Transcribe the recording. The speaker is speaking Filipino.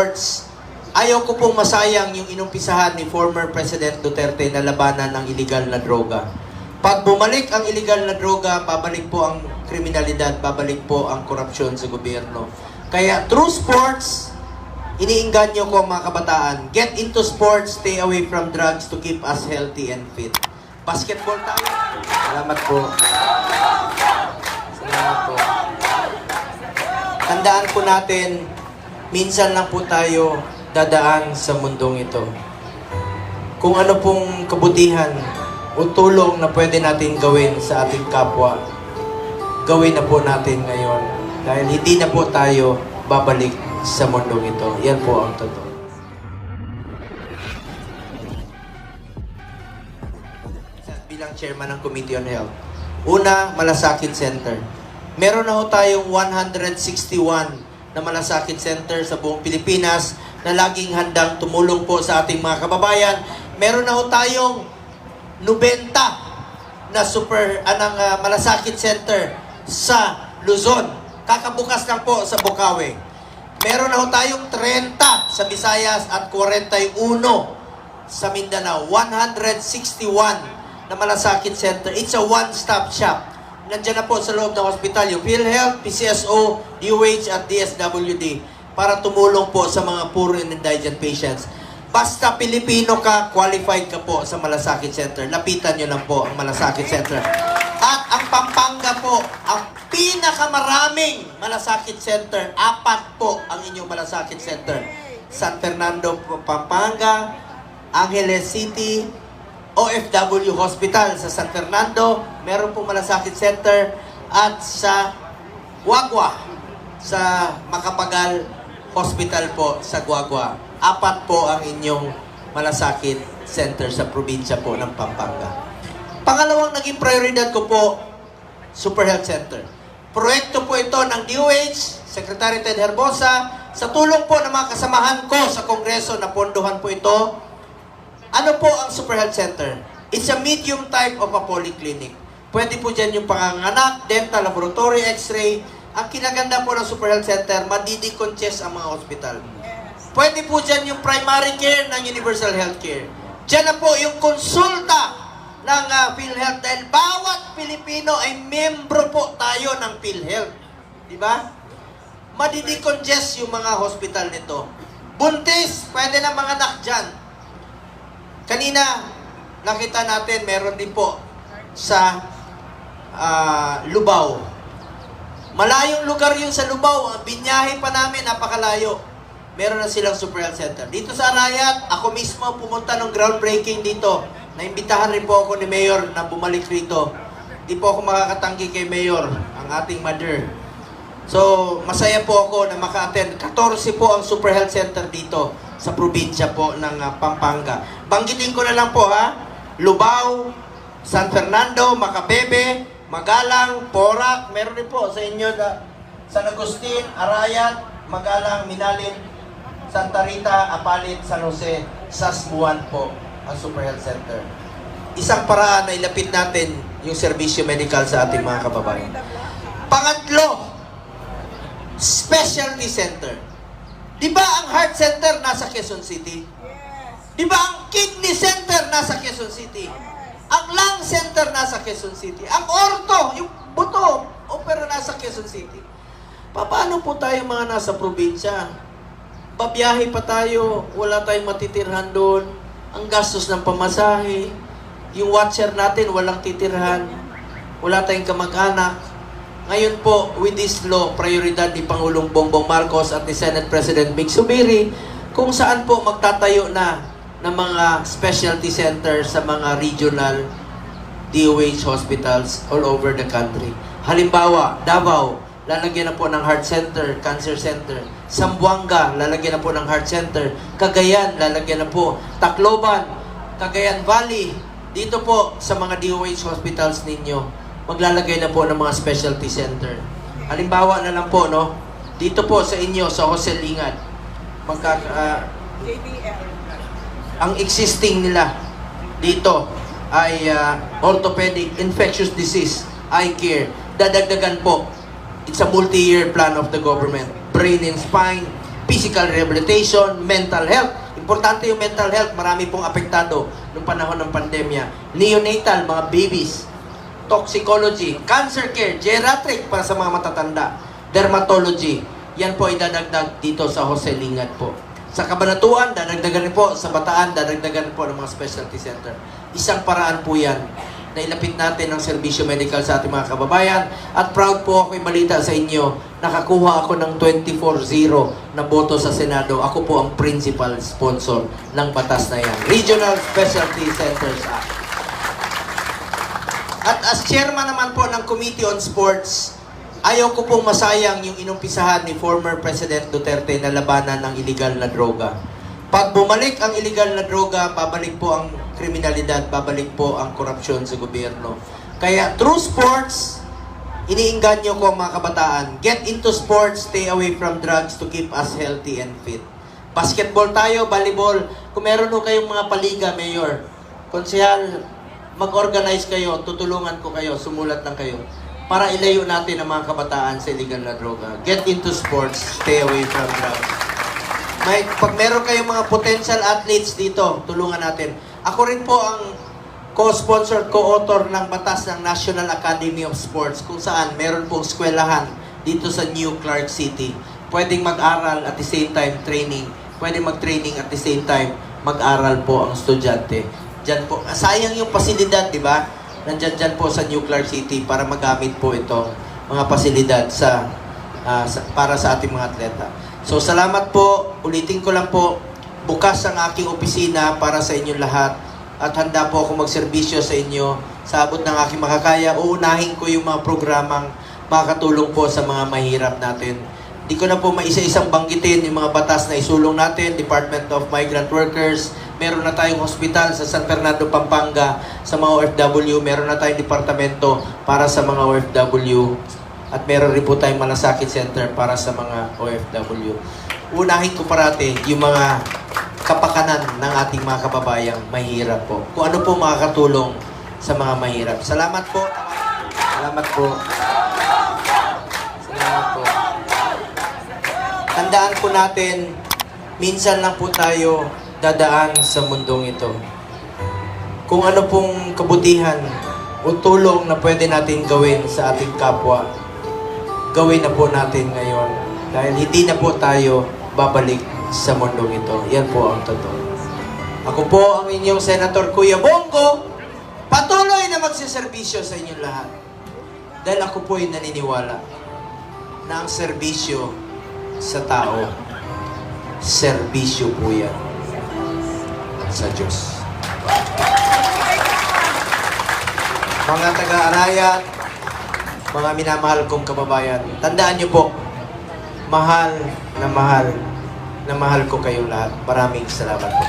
sports, ayaw ko pong masayang yung inumpisahan ni former President Duterte na labanan ng illegal na droga. Pag bumalik ang illegal na droga, babalik po ang kriminalidad, babalik po ang korupsyon sa gobyerno. Kaya through sports, iniinganyo ko ang mga kabataan. Get into sports, stay away from drugs to keep us healthy and fit. Basketball tayo. Salamat po. Salamat po. Tandaan po natin, minsan lang po tayo dadaan sa mundong ito. Kung ano pong kabutihan o tulong na pwede natin gawin sa ating kapwa, gawin na po natin ngayon. Dahil hindi na po tayo babalik sa mundong ito. Yan po ang totoo. bilang chairman ng Committee on Health. Una, Malasakit Center. Meron na ho tayong 161 na Malasakit Center sa buong Pilipinas na laging handang tumulong po sa ating mga kababayan. Meron na ho tayong 90 na super anang ah, Malasakit Center sa Luzon. Kakabukas lang po sa Bukawi. Meron na ho tayong 30 sa Visayas at 41 sa Mindanao. 161 na Malasakit Center. It's a one-stop shop. Nandiyan na po sa loob ng hospital yung PhilHealth, PCSO, DOH at DSWD para tumulong po sa mga poor and indigent patients. Basta Pilipino ka, qualified ka po sa Malasakit Center. Lapitan nyo lang po ang Malasakit Center. At ang Pampanga po, ang pinakamaraming Malasakit Center, apat po ang inyong Malasakit Center. San Fernando, Pampanga, Angeles City, OFW Hospital sa San Fernando, meron pong Malasakit Center, at sa Guagua, sa Makapagal Hospital po sa Guagua. Apat po ang inyong Malasakit Center sa probinsya po ng Pampanga. Pangalawang naging prioridad ko po, Super Health Center. Proyekto po ito ng DOH, Secretary Ted Herbosa, sa tulong po ng mga kasamahan ko sa Kongreso na pondohan po ito, ano po ang Super Health Center? It's a medium type of a polyclinic. Pwede po dyan yung panganganak, dental, laboratory, x-ray. Ang kinaganda po ng Super Health Center, madidecongest ang mga hospital. Pwede po dyan yung primary care ng Universal Health Care. Dyan na po yung konsulta ng ah, PhilHealth dahil bawat Pilipino ay membro po tayo ng PhilHealth. Di ba? Madidecongest yung mga hospital nito. Buntis, pwede na mga anak dyan. Kanina, nakita natin, meron din po sa ah, Lubao. Malayong lugar yun sa Lubao. Binyahe pa namin, napakalayo. Meron na silang Super Health Center. Dito sa Arayat, ako mismo pumunta ng groundbreaking dito. Naimbitahan rin po ako ni Mayor na bumalik rito. Di po ako makakatanggi kay Mayor, ang ating mother. So, masaya po ako na maka-attend. 14 po ang Super Health Center dito sa probinsya po ng ah, Pampanga. Banggitin ko na lang po ha. Lubao, San Fernando, Macabebe, Magalang, Porac, meron din po sa inyo na San Agustin, Arayat, Magalang, Minalin, Santa Rita, Apalit, San Jose, Sasbuan po ang Super Health Center. Isang paraan na ilapit natin yung serbisyo medical sa ating mga kababayan. Pangatlo, specialty center. Di ba ang heart center nasa Quezon City? Di ba ang kidney center nasa Quezon City? Ang lung center nasa Quezon City. Ang orto, yung buto, opera nasa Quezon City. Paano po tayo mga nasa probinsya? Babiyahe pa tayo, wala tayong matitirhan doon. Ang gastos ng pamasahe, yung watcher natin walang titirhan. Wala tayong kamag-anak. Ngayon po, with this law, prioridad ni Pangulong Bongbong Marcos at ni Senate President Mig Subiri, kung saan po magtatayo na ng mga specialty center sa mga regional DOH hospitals all over the country. Halimbawa, Davao, lalagyan na po ng heart center, cancer center. Zamboanga, lalagyan na po ng heart center. Cagayan, lalagyan na po. Tacloban, Cagayan Valley, dito po sa mga DOH hospitals ninyo, maglalagay na po ng mga specialty center. Halimbawa na lang po, no? Dito po sa inyo, sa Jose Lingat, magka, ah, ang existing nila dito ay ah, orthopedic, infectious disease, eye care. Dadagdagan po. It's a multi-year plan of the government. Brain and spine, physical rehabilitation, mental health. Importante yung mental health. Marami pong apektado noong panahon ng pandemya. Neonatal, mga babies. Toxicology, cancer care, geriatric para sa mga matatanda. Dermatology. Yan po idadagdag dito sa Jose Lingad po. Sa Kabanatuan, dadagdagan rin po. Sa Bataan, dadagdagan rin po ng mga specialty center. Isang paraan po yan na ilapit natin ang serbisyo medical sa ating mga kababayan. At proud po ako balita sa inyo, nakakuha ako ng 24-0 na boto sa Senado. Ako po ang principal sponsor ng batas na yan. Regional Specialty Centers Act. As chairman naman po ng Committee on Sports, ayaw ko pong masayang yung inumpisahan ni former President Duterte na labanan ng illegal na droga. Pag bumalik ang illegal na droga, babalik po ang kriminalidad, babalik po ang korupsyon sa gobyerno. Kaya through sports, iniinganyo ko ang mga kabataan. Get into sports, stay away from drugs to keep us healthy and fit. Basketball tayo, volleyball. Kung meron kayong mga paliga, Mayor, konsehal, mag-organize kayo, tutulungan ko kayo, sumulat lang kayo para ilayo natin ang mga kabataan sa illegal na droga. Get into sports, stay away from drugs. May, pag meron kayong mga potential athletes dito, tulungan natin. Ako rin po ang co-sponsor, co-author ng batas ng National Academy of Sports kung saan meron pong eskwelahan dito sa New Clark City. Pwedeng mag-aral at the same time training. Pwedeng mag-training at the same time mag-aral po ang estudyante. Diyan po, sayang yung pasilidad, di ba? Nandyan dyan po sa New Clark City para magamit po itong mga pasilidad sa, ah, sa para sa ating mga atleta. So salamat po, ulitin ko lang po, bukas ang aking opisina para sa inyong lahat at handa po ako magserbisyo sa inyo sa abot ng aking makakaya. Uunahin ko yung mga programang makakatulong po sa mga mahirap natin. Di ko na po maisa-isang banggitin yung mga batas na isulong natin, Department of Migrant Workers, meron na tayong hospital sa San Fernando, Pampanga sa mga OFW, meron na tayong departamento para sa mga OFW at meron rin po tayong malasakit center para sa mga OFW. Unahin ko parati yung mga kapakanan ng ating mga kababayang mahirap po. Kung ano po makakatulong sa mga mahirap. Salamat po. Salamat po. Salamat po. Tandaan po natin, minsan lang po tayo dadaan sa mundong ito. Kung ano pong kabutihan o tulong na pwede natin gawin sa ating kapwa, gawin na po natin ngayon. Dahil hindi na po tayo babalik sa mundong ito. Yan po ang totoo. Ako po ang inyong Senator Kuya Bongo, patuloy na magsiservisyo sa inyong lahat. Dahil ako po ay naniniwala na ang serbisyo sa tao, serbisyo po yan sa Diyos. Mga taga-arayat, mga minamahal kong kababayan, tandaan niyo po, mahal na mahal na mahal ko kayong lahat. Maraming salamat po.